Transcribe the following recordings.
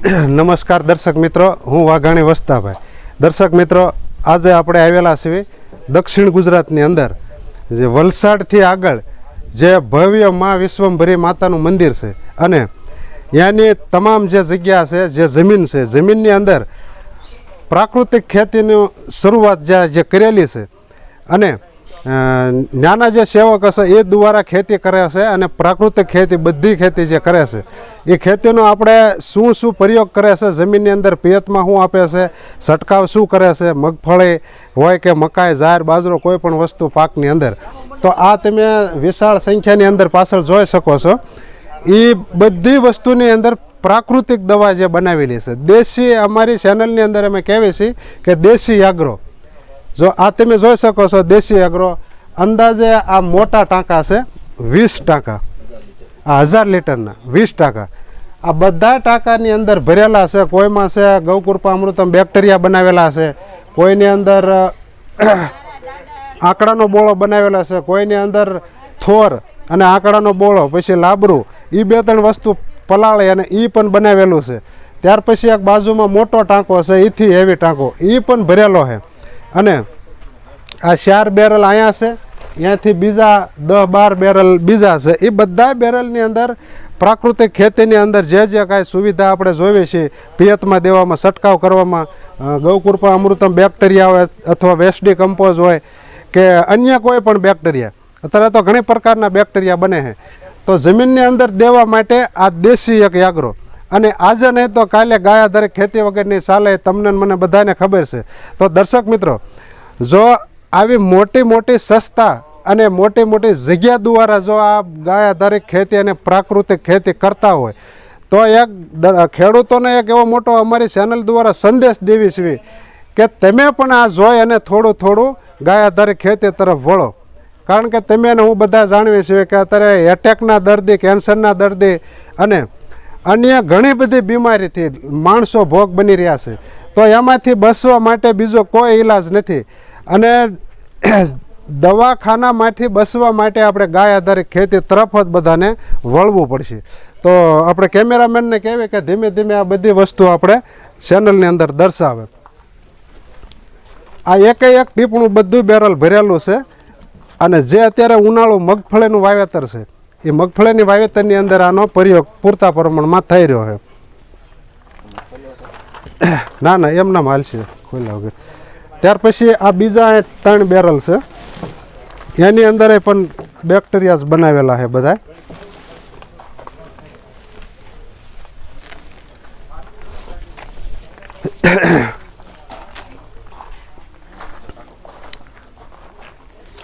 નમસ્કાર દર્શક મિત્રો, હું વાઘાણી વસ્તાભાઈ. દર્શક મિત્રો, આજે આપણે આવેલા છીએ દક્ષિણ ગુજરાતની અંદર, જે વલસાડથી આગળ જે ભવ્ય મા વિશ્વંભરી માતાનું મંદિર છે. અને ત્યાંની તમામ જે જગ્યા છે, જે જમીન છે, જમીનની અંદર પ્રાકૃતિક ખેતીની શરૂઆત જે કરેલી છે. અને નાના જે સેવક હશે એ દ્વારા ખેતી કરે છે અને પ્રાકૃતિક ખેતી, બધી ખેતી જે કરે છે, એ ખેતીનો આપણે શું શું પ્રયોગ કરે છે, જમીનની અંદર પિયતમાં શું આપે છે, છંટકાવ શું કરે છે, મગફળી હોય કે મકાઈ ઝાર બાજરો, કોઈ પણ વસ્તુ પાકની અંદર. તો આ તમે વિશાળ સંખ્યાની અંદર પાછળ જોઈ શકો છો. એ બધી વસ્તુની અંદર પ્રાકૃતિક દવા જે બનાવેલી છે. દેશી, અમારી ચેનલની અંદર અમે કહેવી છીએ કે દેશી આગ્રો જો આ તમે જોઈ શકો છો દેશી અગ્રો અંદાજે આ મોટા ટાંકા છે, વીસ ટાંકા. આ હજાર લીટરના, વીસ ટાંકા. આ બધા ટાંકાની અંદર ભરેલા છે, કોઈમાં છે ગૌકૃપા અમૃતમ બેક્ટેરિયા બનાવેલા છે, કોઈની અંદર આંકડાનો બોળો બનાવેલો છે, કોઈની અંદર થોર અને આંકડાનો બોળો, પછી લાબરું. એ બે ત્રણ વસ્તુ પલાળી અને એ પણ બનાવેલું છે. ત્યાર પછી એક બાજુમાં મોટો ટાંકો છે એથી હેવી ટાંકો. એ પણ ભરેલો છે. અને આ ચાર બેરલ અહીંયા છે. ત્યાંથી બીજા દસ બાર બેરલ બીજા છે. એ બધા બેરલની અંદર પ્રાકૃતિક ખેતીની અંદર જે જે કાંઈ સુવિધા આપણે જોઈએ છીએ પિયતમાં દેવામાં, છંટકાવ કરવામાં ગૌકૃપા અમૃતમ બેક્ટેરિયા હોય અથવા વેસ્ટી કમ્પોઝ હોય કે અન્ય કોઈ પણ બેક્ટેરિયા અત્યારે તો ઘણી પ્રકારના બેક્ટેરિયા બને છે. તો જમીનની અંદર દેવા માટે આ દેશી એક યાગરો. અને આજે નહીં તો કાલે ગાયા દરેક ખેતી વગરની ચાલે તમને મને બધાને ખબર છે. તો દર્શક મિત્રો, જો આવી મોટી મોટી સસ્તા અને મોટી મોટી જગ્યા દ્વારા જો આ ગાયા દરેક ખેતી અને પ્રાકૃતિક ખેતી કરતા હોય, તો એક ખેડૂતોને એક એવો મોટો અમારી ચેનલ દ્વારા સંદેશ દેવી છે કે તમે પણ આ જોઈ અને થોડું થોડું ગાયા દરેક ખેતી તરફ વળો. કારણ કે તમે હું બધા જાણવી છીએ કે અત્યારે એટેકના દર્દી કેન્સરના દર્દી અને અન્ય ઘણી બધી બીમારીથી માણસો ભોગ બની રહ્યા છે. તો એમાંથી બચવા માટે બીજો કોઈ ઈલાજ નથી. અને દવાખાનામાંથી બચવા માટે આપણે ગાય આધારિત ખેતી તરફ જ બધાને વળવું પડશે. તો આપણે કેમેરામેનને કહેવી કે ધીમે ધીમે આ બધી વસ્તુ આપણે ચેનલની અંદર દર્શાવે. આ એકે એક ટીપણું બધું બેરલ ભરેલું છે. અને જે અત્યારે ઉનાળું મગફળીનું વાવેતર છે એ મગફળીની વાવેતરની અંદર આનો પ્રયોગ પૂરતા પ્રમાણમાં થઈ રહ્યો છે. ના ના એમના માલ છે, ખોલ્યા વગર. ત્યાર પછી આ બીજા ત્રણ બેરલ છે. એની અંદર પણ બેક્ટેરિયાઝ બનાવેલા છે બધા.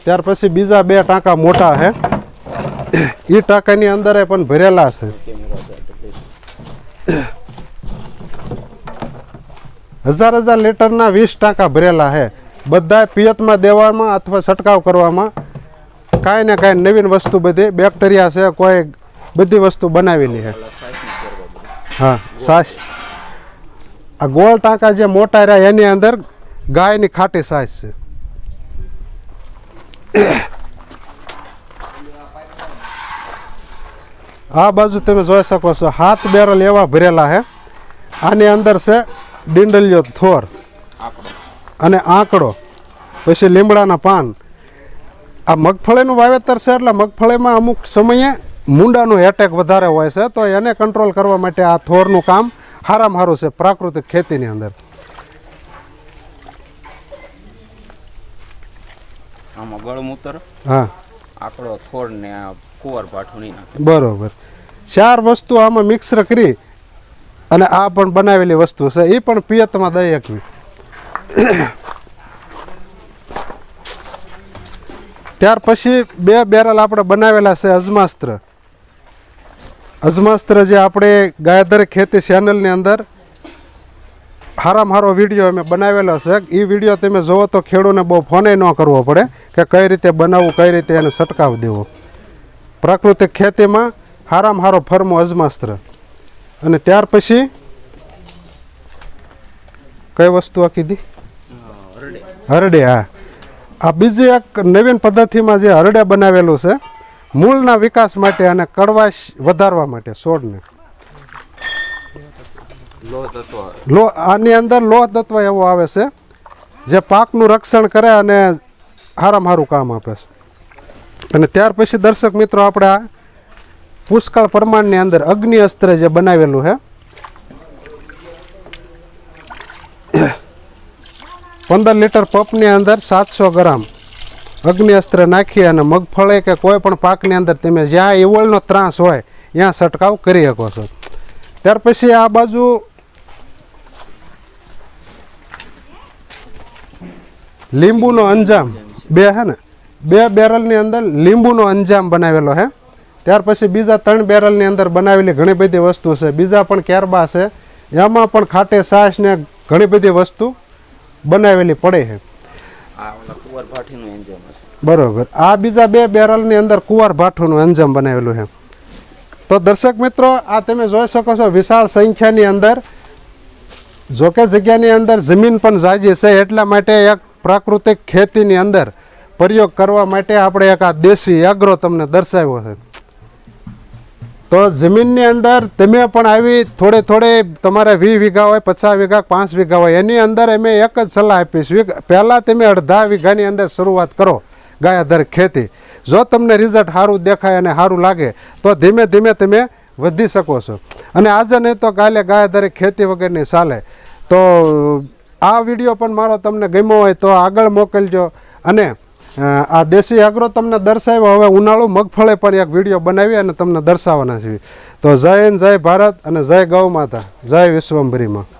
ત્યાર પછી બીજા બે ટાંકા મોટા છે. એ ટાંકાની અંદર પણ ભરેલા છે. હજાર હજાર લીટરના વીસ ટાંકા ભરેલા છે. બધા પિયતમાં દેવામાં અથવા છંટકાવ કરવામાં કાંઈ ને કાંઈ નવીન વસ્તુ બધી, બેક્ટેરિયા છે, કોઈ બધી વસ્તુ બનાવેલી છે. હા, સાસ. આ ગોળ ટાંકા જે મોટા રહ્યા, એની અંદર ગાયની ખાટી સાસ છે. આ બાજુ તમે જોઈ શકો છો હાથ બેરલ એવા ભરેલા છે આની અંદર છે ડીંડલિયો થોર અને આંકડો પછી લીમડાના પાન. આ મગફળીનું વાવેતર છે એટલે મગફળીમાં અમુક સમયે મુંડાનું એટેક વધારે હોય છે તો એને કંટ્રોલ કરવા માટે આ થોરનું કામ સારામાં સારું છે પ્રાકૃતિક ખેતીની અંદર. આમાં ગળમૂત્ર હા. આકડો થોર ને કુંવર પાઠું બરોબર. ચાર વસ્તુ આમાં મિક્સર કરી અને આ પણ બનાવેલી વસ્તુ છે એ પણ પિયતમાં દઈ શકવી. ત્યાર પછી બે બેરલ આપણે બનાવેલા છે અજમાસ્ત્ર. અજમાસ્ત્ર જે આપણે ગાયધર ખેતી ચેનલની અંદર હારામાં હારો વીડિયો અમે બનાવેલો છે. એ વીડિયો તમે જોવો તો ખેડૂને બહુ ફોને ન કરવો પડે કે કઈ રીતે બનાવવું, કઈ રીતે એને છટકાવ દેવો. પ્રાકૃતિક ખેતીમાં હારામાં હારો ફર્મો અજમાસ્ત્ર. અને ત્યાર પછી કઈ વસ્તુ આ કીધી હરડે, હા. આ બીજી એક નવીન પદ્ધતિમાં જે હરડે બનાવેલું છે, મૂળના વિકાસ માટે અને કડવાશ વધારવા માટે છોડને લો, આની અંદર લોહ તત્વ એવો આવે છે, જે પાકનું રક્ષણ કરે અને હારામાં સારું કામ આપે છે. અને ત્યાર પછી દર્શક મિત્રો, આપણે પુષ્કળ પ્રમાણની અંદર અગ્નિ અસ્ત્ર જે બનાવેલું છે પંદર લીટર પપની અંદર સાતસો ગ્રામ અગ્નિ અસ્ત્ર નાખી અને મગફળી કે કોઈ પણ પાકની અંદર તમે જ્યાં ઈવળનો ત્રાસ હોય, ત્યાં છંટકાવ કરી શકો છો. ત્યાર પછી આ બાજુ લીંબુનો અંજામ બે હે ને? બે બેરલની અંદર લીંબુનો અંજામ બનાવેલો હે. ત્યાર પછી બીજા ત્રણ બેરલની અંદર બનાવેલી ઘણી બધી વસ્તુ છે. બીજા પણ કેરબા છે. એમાં પણ ખાટે છાશ ને ઘણી બધી વસ્તુ બનાવેલી પડે છે. બરોબર. આ બીજા બે બેરલની અંદર કુંવાર ભાઠુંનું અંજામ બનાવેલું છે. તો દર્શક મિત્રો આ તમે જોઈ શકો છો વિશાળ સંખ્યાની અંદર. જોકે જગ્યાની અંદર જમીન પણ જાજી છે એટલા માટે એક પ્રાકૃતિક ખેતીની અંદર પ્રયોગ કરવા માટે આપણે એક આ દેશી એગ્રો તમને દર્શાવ્યો છે. તો જમીનની અંદર તમે પણ આવી થોડે થોડે તમારે વીસ વીઘા હોય, પચાસ વીઘા, પાંચ વીઘા હોય, એની અંદર અમે એક જ સલાહ આપીશ પહેલાં તમે અડધા વીઘાની અંદર શરૂઆત કરો ગાયાધર ખેતી. જો તમને રિઝલ્ટ સારું દેખાય અને સારું લાગે, તો ધીમે ધીમે તમે વધી શકો છો. અને આજે નહીં તો કાલે ગાયાધરે ખેતી વગરની ચાલે. તો આ વીડિયો પણ મારો તમને ગમ્યો હોય તો આગળ મોકલજો. અને આ દેશી આગ્રો તમને દર્શાવ્યો. હવે ઉનાળુ મગફળી પર એક વીડિયો બનાવી અને તમને દર્શાવવાના છે. તો જય હિન્દ, જય ભારત અને જય ગૌ માતા. જય વિશ્વંભરીમાં.